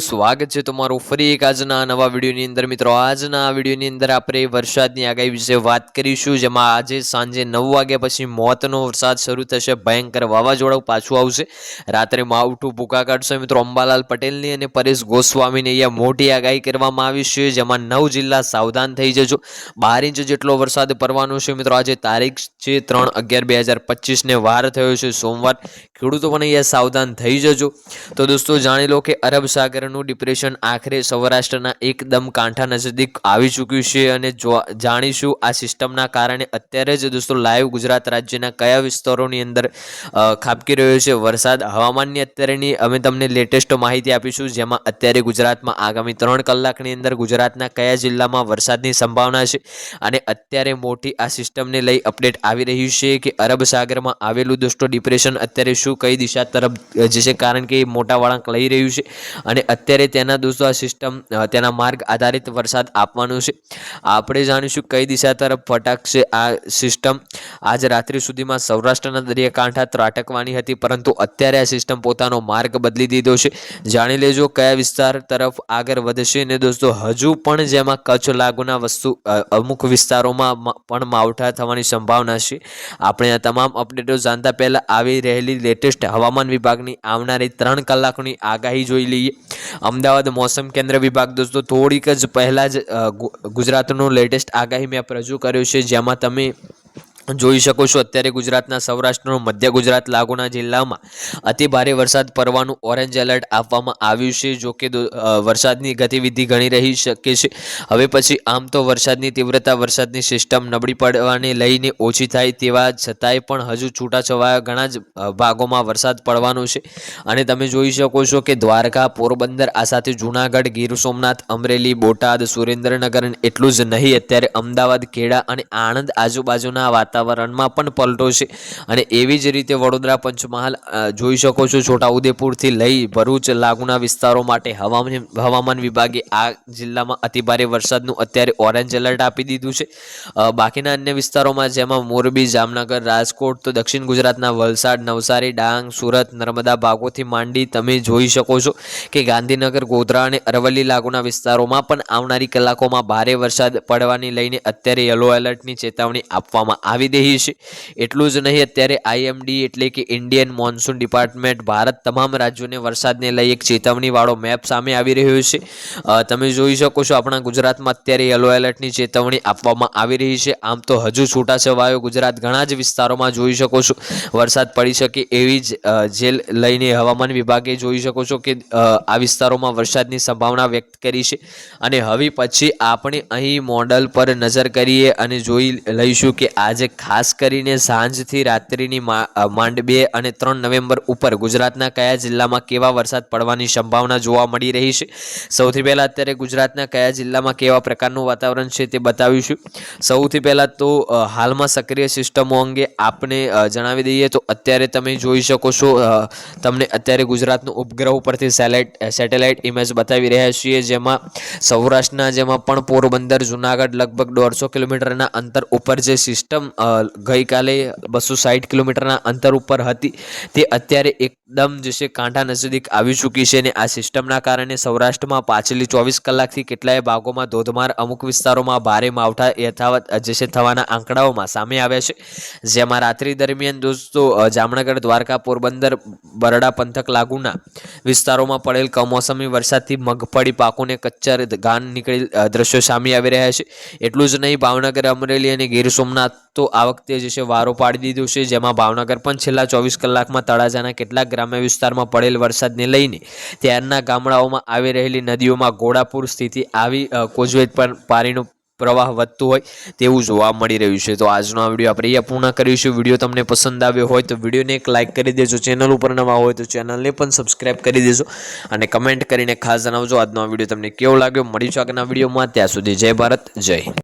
સ્વાગત છે તમારું ફરી એક આજના નવા વિડીયોની અંદર. મિત્રો, આજના વિડીયોની અંદર આપણે વરસાદની આગાહી વિશે વાત કરીશું, જેમાં આજે સાંજે નવ વાગ્યા પછી મોતનો વરસાદ શરૂ થશે. ભયંકર વાવાઝોડું પાછું આવશે. રાત્રે માવઠું ભૂકા કાઢશે. મિત્રો, અંબાલાલ પટેલની અને પરેશ ગોસ્વામીની અહીંયા મોટી આગાહી કરવામાં આવી છે, જેમાં નવ જિલ્લા સાવધાન થઈ જજો. બાર ઇંચ જેટલો વરસાદ પડવાનો છે. મિત્રો, આજે તારીખ છે ત્રણ અગિયાર બે હજાર પચીસને વાર થયો છે સોમવાર. ખેડૂતો પણ અહીંયા સાવધાન થઈ જજો. તો દોસ્તો, જાણી લો કે અરબ સાગરનું ડિપ્રેશન આખરે સૌરાષ્ટ્રના એકદમ કાંઠા નજીક આવી ચૂક્યું છે અને જાણીશું આ સિસ્ટમના કારણે અત્યારે જ દોસ્તો લાઈવ ગુજરાત રાજ્યના કયા વિસ્તારોની અંદર ખાબકી રહ્યો છે? વરસાદ, હવામાનની અત્યારેની અમે તમને લેટેસ્ટ માહિતી આપીશું, જેમાં અત્યારે ગુજરાતમાં આગામી ત્રણ કલાકની અંદર ગુજરાતના કયા જિલ્લામાં વરસાદની સંભાવના છે અને અત્યારે મોટી આ સિસ્ટમને લઈ અપડેટ આવી રહ્યું છે કે અરબ સાગરમાં આવેલું દોસ્તો ડિપ્રેશન અત્યારે શું કઈ દિશા તરફ જશે? કારણ કે મોટા વળાંક લઈ રહ્યું છે અને અત્યારે તેના દોસ્તો આ સિસ્ટમ તેના માર્ગ આધારિત વરસાદ આપવાનો છે. આપણે જાણીશું કઈ દિશા તરફ ફટાકશે આ સિસ્ટમ આજ રાત્રિ સુધીમાં સૌરાષ્ટ્રના દરિયાકાંઠા ત્રાટકવાની હતી, પરંતુ અત્યારે આ સિસ્ટમ પોતાનો માર્ગ બદલી દીધો છે. જાણી લેજો કયા વિસ્તાર તરફ આગળ વધશે ને દોસ્તો, હજુ પણ જેમાં કચ્છ લાગુના વસ્તુ અમુક વિસ્તારોમાં પણ માવઠા થવાની સંભાવના છે. આપણે આ તમામ અપડેટો જાણતા પહેલાં આવી રહેલી લેટેસ્ટ હવામાન વિભાગની આવનારી ત્રણ કલાકની આગાહી જોઈ લઈએ. અમદાવાદ મોસમ કેન્દ્ર વિભાગ દોસ્તો, થોડીક જ પહેલાં જ ગુજરાતનું લેટેસ્ટ આગાહી મેપ રજૂ કર્યું છે, જેમાં તમે જોઈ શકો છો અત્યારે ગુજરાતના સૌરાષ્ટ્રનો મધ્ય ગુજરાત લાગુના જિલ્લામાં અતિ ભારે વરસાદ પડવાનું ઓરેન્જ એલર્ટ આપવામાં આવ્યું છે, જો કે વરસાદની ગતિવિધિ ઘણી રહી શકે છે. હવે પછી આમ તો વરસાદની તીવ્રતા વરસાદની સિસ્ટમ નબળી પડવાને લઈને ઓછી થાય તેવા છતાંય પણ હજુ છૂટાછવાયા ઘણા જ ભાગોમાં વરસાદ પડવાનો છે. અને તમે જોઈ શકો છો કે દ્વારકા, પોરબંદર, આ સાથે જૂનાગઢ, ગીર સોમનાથ, અમરેલી, બોટાદ, સુરેન્દ્રનગર એટલું જ નહીં, અત્યારે અમદાવાદ, ખેડા અને આણંદ આજુબાજુના વાતાવરણમાં પણ પલટો છે. અને એવી જ રીતે વડોદરા પંચમહાલ જોઈ શકો છો છોટાઉદેપુરથી લઈ ભરૂચ લાગુના વિસ્તારો માટે હવામાન વિભાગે આ જિલ્લામાં અતિભારે વરસાદનું અત્યારે ઓરેન્જ એલર્ટ આપી દીધું છે. બાકીના અન્ય વિસ્તારોમાં જેમાં મોરબી, જામનગર, રાજકોટ, તો દક્ષિણ ગુજરાતના વલસાડ, નવસારી, ડાંગ, સુરત, નર્મદા ભાગોથી માંડી તમે જોઈ શકો છો કે ગાંધીનગર, ગોધરા અને અરવલ્લી લાગુના વિસ્તારોમાં પણ આવનારી કલાકોમાં ભારે વરસાદ પડવાની લઈને અત્યારે યલો એલર્ટની ચેતવણી આપવામાં આવી રહી છે. એટલું જ નહીં, અત્યારે આઈએમડી એટલે કે ઇન્ડિયન મોન્સૂન ડિપાર્ટમેન્ટ ભારત તમામ રાજ્યોને વરસાદને લઈ એક ચેતવણીવાળો મેપ સામે આવી રહ્યો છે. તમે જોઈ શકો છો આપણા ગુજરાતમાં અત્યારે યલો એલર્ટની ચેતવણી આપવામાં આવી રહી છે. આમ તો હજુ છૂટાછવાયો ગુજરાત ઘણા જ વિસ્તારોમાં જોઈ શકો છો. વરસાદ પડી શકે એવી જ જે લઈને હવામાન વિભાગે જોઈ શકો છો કે આ વિસ્તારોમાં વરસાદની સંભાવના વ્યક્ત કરી છે. અને હવે પછી આપણે અહીં મોડલ પર નજર કરીએ અને જોઈ લઈશું કે આજે ખાસ કરીને સાંજથી રાત્રિની માંડ બે અને ત્રણ નવેમ્બર ઉપર ગુજરાતના કયા જિલ્લામાં કેવા વરસાદ પડવાની સંભાવના જોવા મળી રહી છે? સૌથી પહેલાં અત્યારે ગુજરાતના કયા જિલ્લામાં કેવા પ્રકારનું વાતાવરણ છે તે બતાવીશું. સૌથી પહેલાં તો હાલમાં સક્રિય સિસ્ટમો અંગે આપને જણાવી દઈએ તો અત્યારે તમે જોઈ શકો છો તમને અત્યારે ગુજરાતનું ઉપગ્રહ ઉપરથી સેટેલાઇટ સેટેલાઇટ ઇમેજ બતાવી રહ્યા છીએ જેમાં સૌરાષ્ટ્રના જેમાં પણ પોરબંદર, જુનાગઢ લગભગ દોઢસો કિલોમીટરના અંતર ઉપર જે સિસ્ટમ ગઈકાલે બસો સાઠ કિલોમીટરના અંતર ઉપર હતી. તે અત્યારે એકદમ જે છે કાંઠા નજીક આવી ચૂકી છે અને આ સિસ્ટમના કારણે સૌરાષ્ટ્રમાં પાછલી ચોવીસ કલાકથી કેટલાય ભાગોમાં ધોધમાર અમુક વિસ્તારોમાં ભારે માવઠા યથાવત જે છે થવાના આંકડાઓમાં સામે આવ્યા છે. જેમાં રાત્રિ દરમિયાન દોસ્તો જામનગર, દ્વારકા, પોરબંદર, બરડા, પંથક, લાગુના વિસ્તારોમાં પડેલ કમોસમી વરસાદથી મગફળી, પાકોને કચ્છર ગાન નીકળેલ દ્રશ્યો સામે આવી રહ્યા છે. એટલું જ નહીં, ભાવનગર, અમરેલી અને ગીર સોમનાથ તો આ વખતે જે છે વારો પાડી દીધો છે, જેમાં ભાવનગર પણ છેલ્લા ચોવીસ કલાકમાં તળાજાના કેટલાક ગ્રામ્ય વિસ્તારમાં પડેલ વરસાદને લઈને ત્યારના ગામડાઓમાં આવી રહેલી નદીઓમાં ઘોડાપુર સ્થિતિ આવી કોઝવેજ પર પાણીનું પ્રવાહ વધતું હોય તેવું જોવા મળી રહ્યું છે. તો આજનો આ વીડિયો આપણે અહીંયા પૂર્ણ કરીશું. વીડિયો તમને પસંદ આવ્યો હોય તો વિડીયોને એક લાઇક કરી દેજો. ચેનલ ઉપર નવા હોય તો ચેનલને પણ સબસ્ક્રાઇબ કરી દેજો અને કમેન્ટ કરીને ખાસ જણાવજો આજનો આ વીડિયો તમને કેવો લાગ્યો. મળીશું આગળના વિડીયોમાં. ત્યાં સુધી જય ભારત, જય